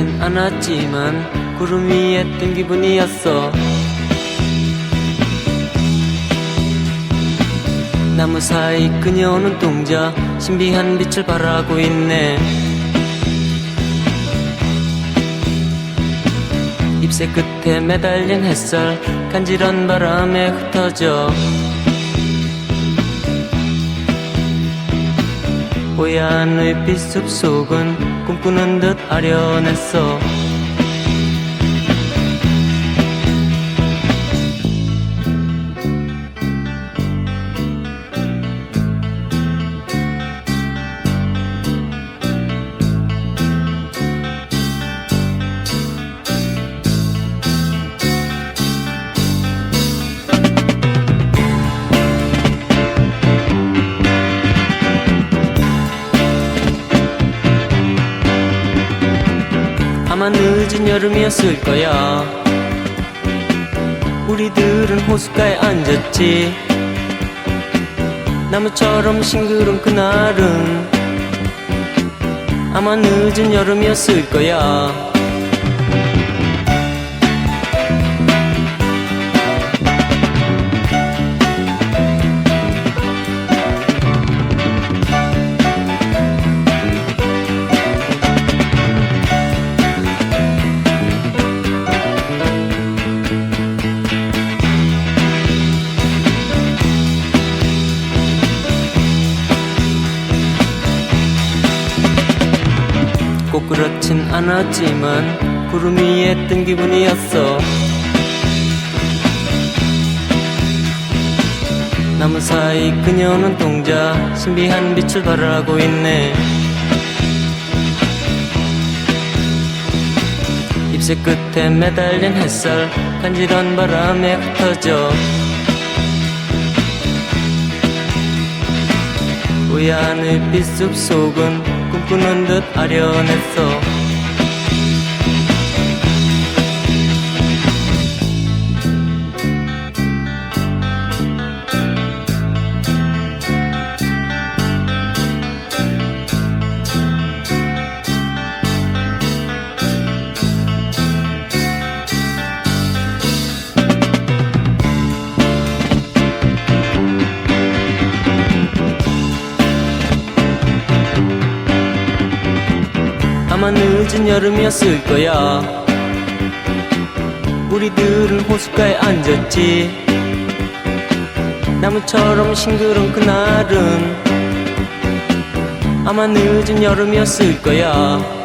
그렇진 않았지만 구름 위에 뜬 기분이었어. 나무 사이 그녀는 동자 신비한 빛을 발하고 있네. 잎새 끝에 매달린 햇살 간지런 바람에 흩어져 뽀얀 의 빛 숲 속은 꿈꾸는 듯 아련했어 아마 늦은 여름이었을 거야. 우리들은 호숫가에 앉았지. 나무처럼 싱그런 그날은 아마 늦은 여름이었을 거야 그렇진 않았지만 구름 위에 뜬 기분이었어. 나무 사이 그녀는 동자 신비한 빛을 발하고 있네. 잎새 끝에 매달린 햇살 간지런 바람에 흩어져. 우연의 빛숲 속은 꿈꾸는 듯 아련했어 아마 늦은 여름이었을 거야. 우리들은 호숫가에 앉았지. 나무처럼 싱그런 그날은 아마 늦은 여름이었을 거야